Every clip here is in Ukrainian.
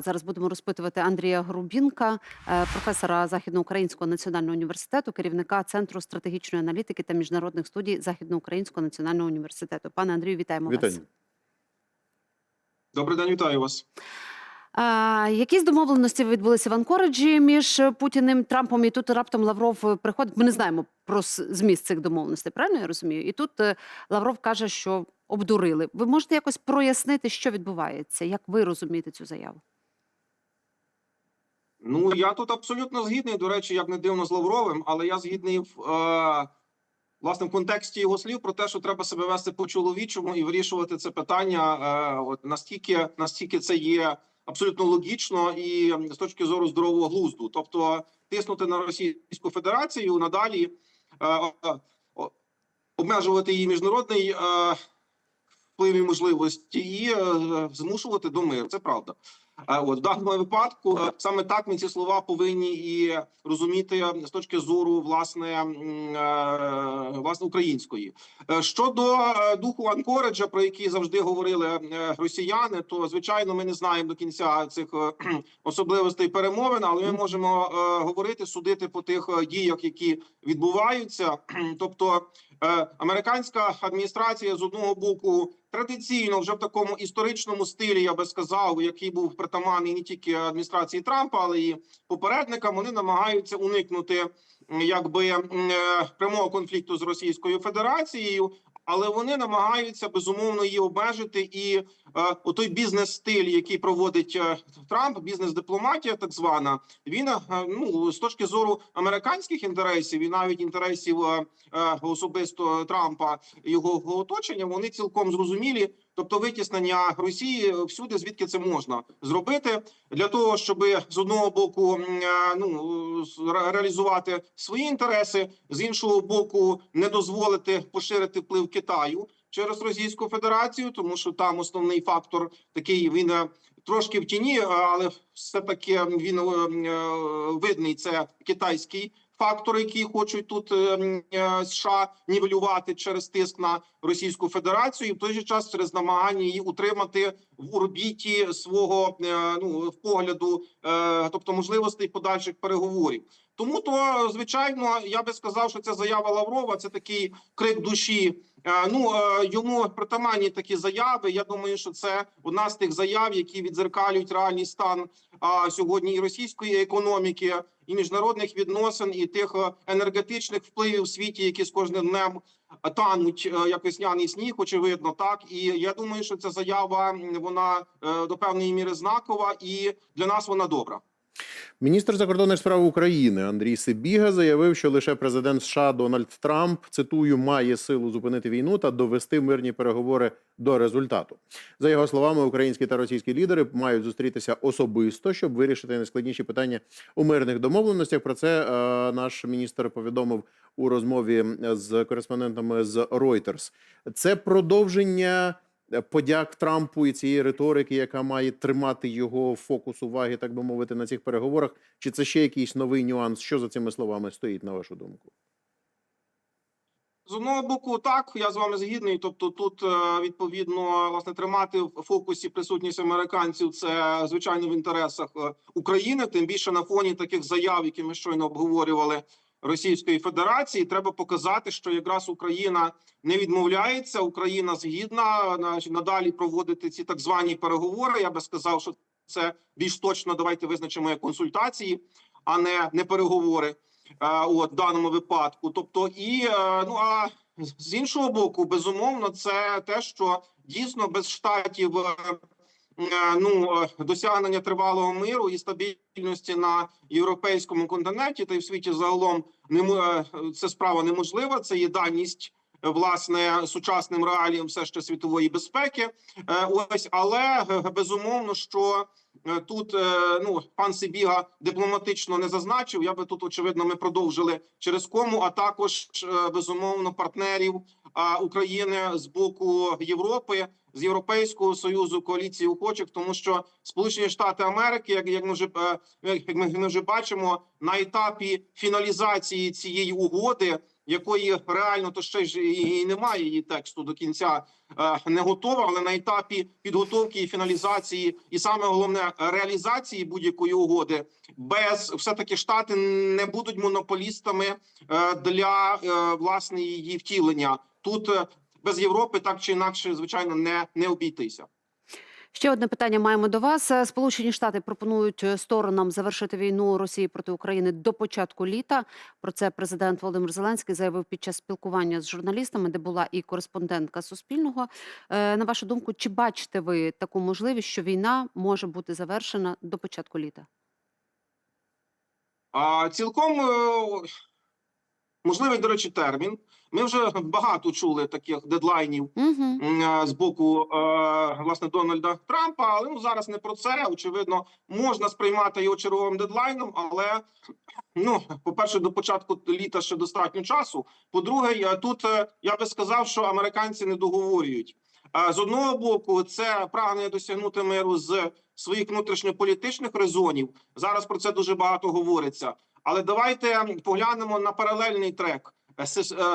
Зараз будемо розпитувати Андрія Грубінка, е, професора Західноукраїнського національного університету, керівника Центру стратегічної аналітики та міжнародних студій Західноукраїнського національного університету. Пане Андрію, вітаємо Вітаю. вас. Добрий день, вітаю вас. А, якісь домовленості відбулися в Анкориджі між Путіним Трампом, і тут раптом Лавров приходить. Ми не знаємо про зміст цих домовленостей, правильно я розумію? І тут е, Лавров каже, що обдурили. Ви можете якось прояснити, що відбувається? Як ви розумієте цю заяву? Ну я тут абсолютно згідний. До речі, як не дивно з Лавровим, але я згідний в е, власне в контексті його слів про те, що треба себе вести по чоловічому і вирішувати це питання. Е, от настільки, настільки це є абсолютно логічно і з точки зору здорового глузду, тобто тиснути на Російську Федерацію надалі, е, е, обмежувати її міжнародний. Е, Вплив можливості і е, змушувати до миру. Це правда. Е, От в даному випадку е, саме так ми ці слова повинні і розуміти е, з точки зору власне власне української. Щодо духу Анкориджа, про який завжди говорили росіяни, то звичайно ми не знаємо до кінця цих особливостей перемовин, але ми можемо говорити, судити по тих діях, які відбуваються. Тобто американська адміністрація з одного боку традиційно вже в такому історичному стилі, я би сказав, який був притаманний не тільки адміністрації Трампа, але і попередникам. Вони намагаються уникнути якби е, прямого конфлікту з Російською Федерацією. Але вони намагаються безумовно її обмежити, і е, той бізнес-стиль, який проводить е, Трамп, бізнес-дипломатія, так звана, він е, ну з точки зору американських інтересів і навіть інтересів е, е, особисто Трампа його оточення, вони цілком зрозумілі. Тобто витіснення Росії всюди, звідки це можна зробити. Для того, щоб з одного боку е, ну реалізувати свої інтереси, з іншого боку, не дозволити поширити вплив Китаю через Російську Федерацію, тому що там основний фактор такий він е, трошки в тіні, е, але все таки він е, е, видний. Це китайський фактор, який хочуть тут США нівелювати через тиск на Російську Федерацію, і в той же час через намагання її утримати в орбіті свого ну погляду, тобто можливостей подальших переговорів. Тому то звичайно я би сказав, що ця заява Лаврова це такий крик душі. Е, Ну е, йому притаманні такі заяви. Я думаю, що це одна з тих заяв, які відзеркалюють реальний стан сьогодні і російської економіки, і міжнародних відносин, і тих е, енергетичних впливів в світі, які з кожним днем тануть як весняний сніг, очевидно, так і я думаю, що ця заява вона до певної міри знакова, і для нас вона добра. Міністр закордонних справ України Андрій Сибіга заявив, що лише президент США Дональд Трамп цитую має силу зупинити війну та довести мирні переговори до результату. За його словами, українські та російські лідери мають зустрітися особисто, щоб вирішити найскладніші питання у мирних домовленостях. Про це е, наш міністр повідомив у розмові з кореспондентами з Reuters. Це продовження подяк Трампу і цієї риторики, яка має тримати його фокус уваги, так би мовити, на цих переговорах. Чи це ще якийсь новий нюанс? Що за цими словами стоїть, на вашу думку? З одного боку, так я з вами згідний. Тобто, тут е, відповідно власне тримати в фокусі присутність американців це звичайно в інтересах е, України. Тим більше на фоні таких заяв, які ми щойно обговорювали Російської Федерації, треба показати, що якраз Україна не відмовляється. Україна згідна надалі проводити ці так звані переговори. Я би сказав, що це більш точно. Давайте визначимо як консультації, а не, не переговори. Е, От в даному випадку, тобто, і е, ну а з іншого боку, безумовно, це те, що дійсно без штатів е, ну е, досягнення тривалого миру і стабільності на європейському континенті та й в світі загалом не е, це справа неможлива. Це є даність. е, Власне, сучасним реаліям все ще світової безпеки, Е, ось але е, безумовно, що Е, Тут е, ну пан Сибіга дипломатично не зазначив. Я би тут очевидно ми продовжили через кому, а також е, безумовно партнерів України з боку Європи, з Європейського союзу, коаліції охочих, тому що Сполучені Штати Америки, як, як ми вже е, як ми, вже бачимо, на етапі фіналізації цієї угоди якої реально то ще ж і немає її тексту до кінця е, не готова, але на етапі підготовки і фіналізації, і саме головне реалізації будь-якої угоди, без все таки штати не будуть монополістами е, для власне її втілення. Тут без Європи так чи інакше, звичайно, не, не обійтися. Ще одне питання маємо до вас. Е, Сполучені Штати пропонують е, сторонам завершити війну Росії проти України до початку літа. Про це президент Володимир Зеленський заявив під час спілкування з журналістами, де була і кореспондентка Суспільного. Е, На вашу думку, чи бачите ви таку можливість, що війна може бути завершена до початку літа? А цілком можливий, до речі, термін. Ми вже багато чули таких дедлайнів е, з боку е, власне Дональда Трампа. Але ну зараз не про це. Очевидно, можна сприймати його черговим дедлайном. Але ну, по-перше, до початку літа ще достатньо часу. По-друге, я- тут е, я би сказав, що американці не договорюють. З одного боку, це прагнення досягнути миру з своїх внутрішньополітичних резонів. Зараз про це дуже багато говориться. Але давайте поглянемо на паралельний трек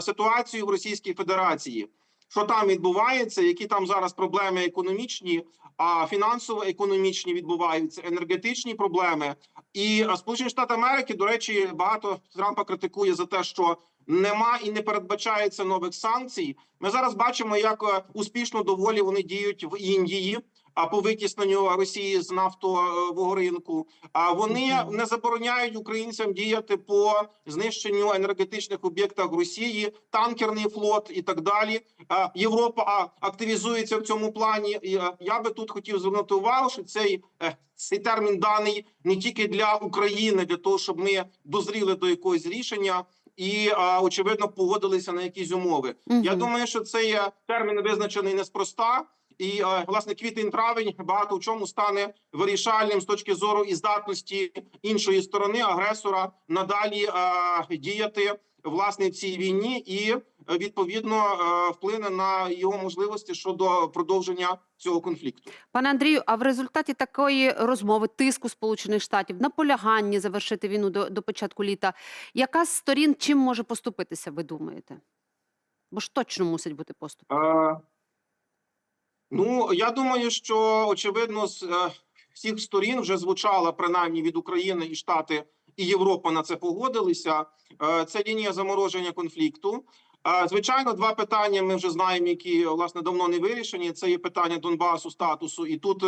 ситуацію в Російській Федерації. Що там відбувається, які там зараз проблеми економічні, а фінансово-економічні відбуваються, енергетичні проблеми. І е, Сполучені Штати Америки, до речі, багато Трампа критикує за те, що нема і не передбачається нових санкцій. Ми зараз бачимо, як е, успішно доволі вони діють в Індії. А по витісненню Росії з нафтового ринку, а вони не забороняють українцям діяти по знищенню енергетичних об'єктах Росії, танкерний флот і так далі. А, Європа активізується в цьому плані. Е, я би тут хотів звернути увагу, що цей, е, цей термін даний не тільки для України, для того, щоб ми дозріли до якогось рішення. І а, очевидно погодилися на якісь умови. Я думаю, що цей е, термін визначений неспроста. І е, власне квітень-травень багато в чому стане вирішальним з точки зору і здатності іншої сторони агресора надалі е, діяти власне в цій війні, і е, відповідно вплине на його можливості щодо продовження цього конфлікту. Пане Андрію, а в результаті такої розмови тиску Сполучених Штатів наполяганні завершити війну до, до початку літа, яка з сторін чим може поступитися, ви думаєте? Бо ж точно мусить бути поступ. Е, ну я думаю, що очевидно з е, всіх сторін вже звучала принаймні від України і Штати і Європа на це погодилися. Е, це лінія замороження конфлікту. Е, звичайно, два питання ми вже знаємо, які власне давно не вирішені. Це є питання Донбасу, статусу, і тут.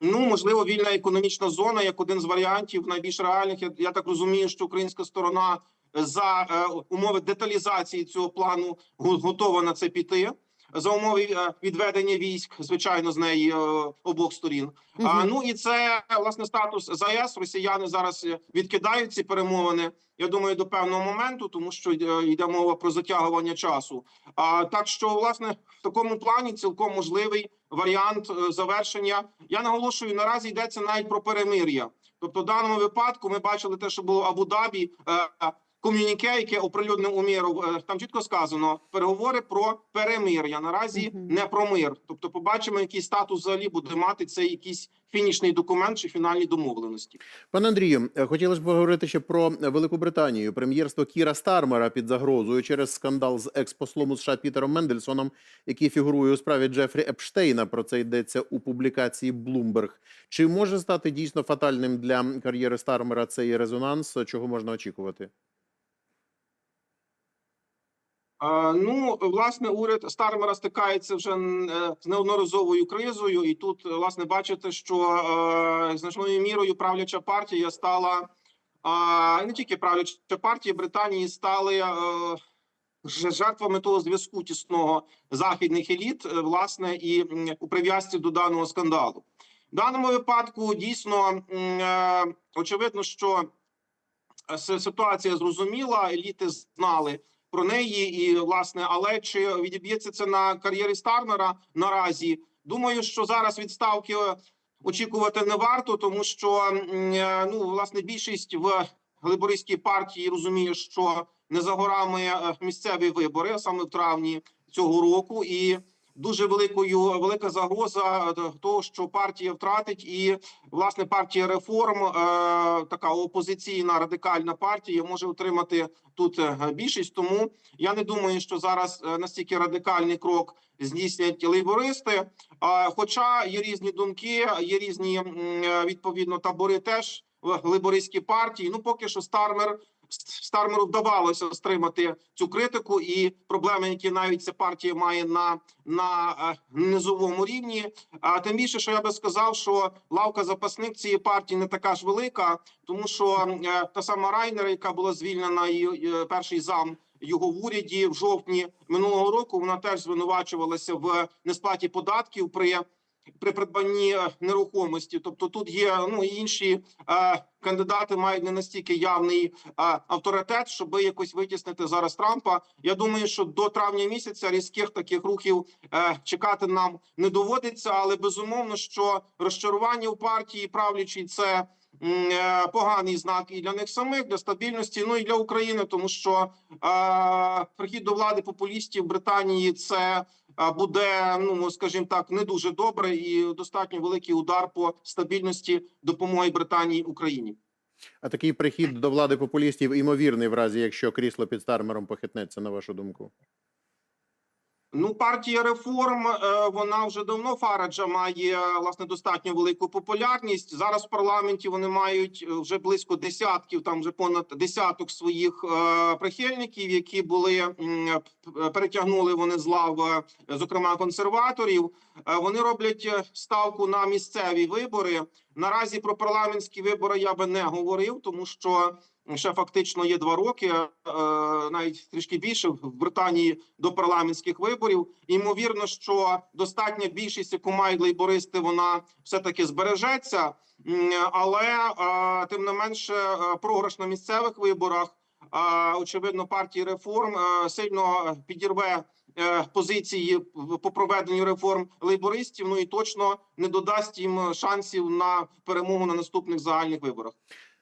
Ну, можливо, вільна економічна зона як один з варіантів найбільш реальних. Я, я так розумію, що українська сторона за е, умови деталізації цього плану готова на це піти. За умови е, відведення військ, звичайно, з неї е, обох сторін. А ну і це власне статус ЗАЕС. Росіяни зараз е, відкидають ці перемовини. Я думаю, до певного моменту, тому що йде мова про затягування часу. А так що, власне, в такому плані цілком можливий варіант завершення. Я наголошую, наразі йдеться навіть про перемир'я. Тобто, в даному випадку ми бачили те, що було в Абу-Дабі. е, Ком'юніке, яке оприлюднив Умєров, е, там чітко сказано переговори про перемир'я. Наразі Мгм. не про мир. Тобто, побачимо, який статус взагалі буде мати цей якийсь фінішний документ чи фінальні домовленості. Пане Андрію, е, хотілося б поговорити ще про Велику Британію. Прем'єрство Кіра Стармера під загрозою через скандал з експослом у США Пітером Мендельсоном, який фігурує у справі Джефрі Епштейна. Про це йдеться у публікації Bloomberg. Чи може стати дійсно фатальним для кар'єри Стармера цей резонанс? Чого можна очікувати? Е, Ну, власне, уряд Стармера стикається вже е, з неодноразовою кризою, і тут, е, власне, бачите, що значною мірою правляча партія стала не тільки правляча партія Британії стали жертвами того зв'язку тісного західних еліт, власне, і у прив'язці до даного скандалу. В даному випадку дійсно очевидно, що ситуація зрозуміла, еліти знали про неї, і власне, але чи відіб'ється це на кар'єрі Старнера наразі? Думаю, що зараз відставки е, очікувати не варто, тому що е, ну власне більшість в Глибористській партії розуміє, що не за горами е, місцеві вибори, саме в травні цього року, і дуже великою велика загроза е, того, що партія втратить, і власне партія реформ, е, така опозиційна радикальна партія, може отримати тут е, більшість. Тому я не думаю, що зараз настільки радикальний крок здійснять лейбористи. Хоча є різні думки, є різні відповідно табори теж в лейбористській партії. Ну поки що Стармер Стармеру вдавалося стримати цю критику і проблеми, які навіть ця партія має на, на е, низовому рівні. А тим більше, що я би сказав, що лавка запасник цієї партії не така ж велика, тому що е, та сама Райнер, яка була звільнена, і перший зам його в уряді в жовтні минулого року, вона теж звинувачувалася в несплаті податків при. При придбанні е, нерухомості, тобто тут є ну інші е, кандидати мають не настільки явний е, авторитет, щоб якось витіснити зараз Трампа. Я думаю, що до травня місяця різких таких рухів чекати нам не доводиться, але безумовно, що розчарування у партії правлячій це поганий знак і для них самих, для стабільності, ну і для України, тому що е, прихід до влади популістів в Британії це буде, ну скажімо так, не дуже добре і достатньо великий удар по стабільності допомоги Британії Україні. А такий прихід до влади популістів імовірний в разі, якщо крісло під Стармером похитнеться, на вашу думку. Ну, партія реформ е, вона вже давно Фараджа має власне достатньо велику популярність. Зараз в парламенті вони мають е, вже близько десятків, там вже понад десяток своїх е, прихильників, які були перетягнули вони з лав, зокрема консерваторів. Вони роблять ставку на місцеві вибори. Наразі про парламентські вибори я би не говорив, тому що ще фактично є два роки, е, навіть трішки більше в Британії до парламентських виборів. Ймовірно, що достатня більшість, яку мають лейбористи, вона все таки збережеться. Але е, тим не менше, е, програш на місцевих виборах. Очевидно, партії реформ сильно підірве позиції по проведенню реформ лейбористів. Ну і точно не додасть їм шансів на перемогу на наступних загальних виборах.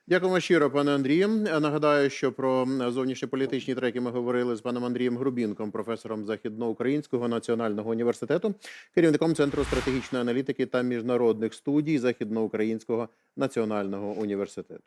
Дякуємо щиро, пане Андрію. Нагадаю, що про зовнішньополітичні треки ми говорили з паном Андрієм Грубінком, професором Західноукраїнського національного університету, керівником центру стратегічної аналітики та міжнародних студій Західноукраїнського національного університету.